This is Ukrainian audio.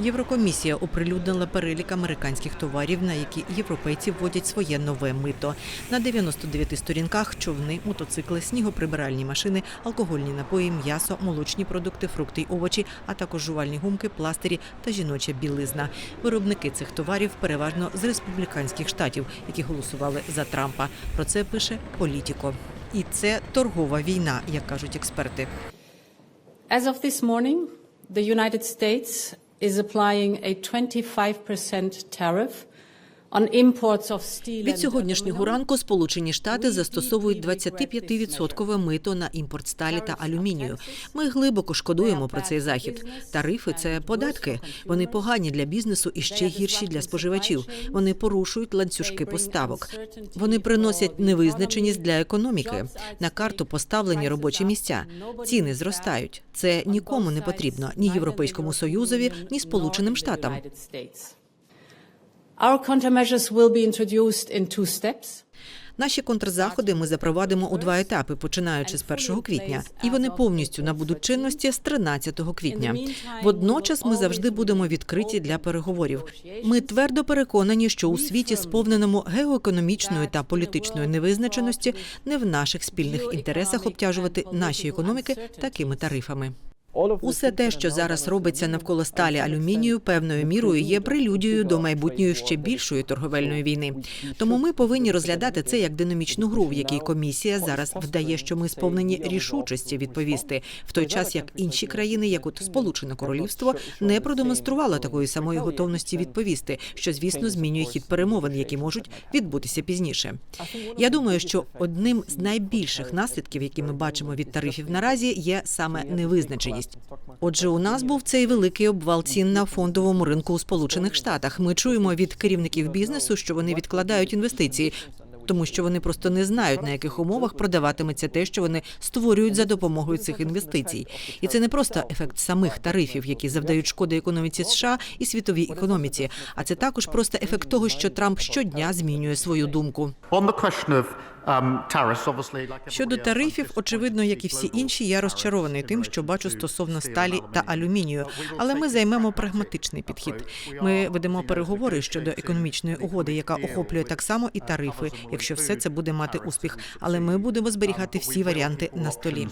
Єврокомісія оприлюднила перелік американських товарів, на які європейці вводять своє нове мито. На 99 сторінках човни, мотоцикли, снігоприбиральні машини, алкогольні напої, м'ясо, молочні продукти, фрукти й овочі, а також жувальні гумки, пластирі та жіноча білизна. Виробники цих товарів переважно з республіканських штатів, які голосували за Трампа. Про це пише Політіко. І це торгова війна, як кажуть експерти. As of this morning, the United States is applying a 25% tariff Від сьогоднішнього ранку Сполучені Штати застосовують 25-відсоткове мито на імпорт сталі та алюмінію. Ми глибоко шкодуємо про цей захід. Тарифи це податки. Вони погані для бізнесу і ще гірші для споживачів. Вони порушують ланцюжки поставок. Вони приносять невизначеність для економіки. На карту поставлені робочі місця. Ціни зростають. Це нікому не потрібно ні Європейському Союзові, ні Сполученим Штатам. Our countermeasures will be introduced in two steps. Наші контрзаходи ми запровадимо у два етапи, починаючи з 1 квітня, і вони повністю набудуть чинності з 13 квітня. Водночас ми завжди будемо відкриті для переговорів. Ми твердо переконані, що у світі, сповненому геоекономічної та політичної невизначеності, не в наших спільних інтересах обтяжувати наші економіки такими тарифами. Усе те, що зараз робиться навколо сталі алюмінію, певною мірою є прелюдією до майбутньої ще більшої торговельної війни. Тому ми повинні розглядати це як динамічну гру, в якій комісія зараз вдає, що ми сповнені рішучості відповісти, в той час як інші країни, як от Сполучене Королівство, не продемонструвало такої самої готовності відповісти, що звісно змінює хід перемовин, які можуть відбутися пізніше. Я думаю, що одним з найбільших наслідків, які ми бачимо від тарифів наразі, є саме невизначеність. Отже, у нас був цей великий обвал цін на фондовому ринку у Сполучених Штатах. Ми чуємо від керівників бізнесу, що вони відкладають інвестиції. Тому що вони просто не знають на яких умовах продаватиметься те, що вони створюють за допомогою цих інвестицій, і це не просто ефект самих тарифів, які завдають шкоди економіці США і світовій економіці, а це також просто ефект того, що Трамп щодня змінює свою думку. Um, Щодо тарифів, очевидно, як і всі інші, я розчарований тим, що бачу стосовно сталі та алюмінію. Але ми займемо прагматичний підхід. Ми ведемо переговори щодо економічної угоди, яка охоплює так само і тарифи, якщо все це буде мати успіх. Але ми будемо зберігати всі варіанти на столі.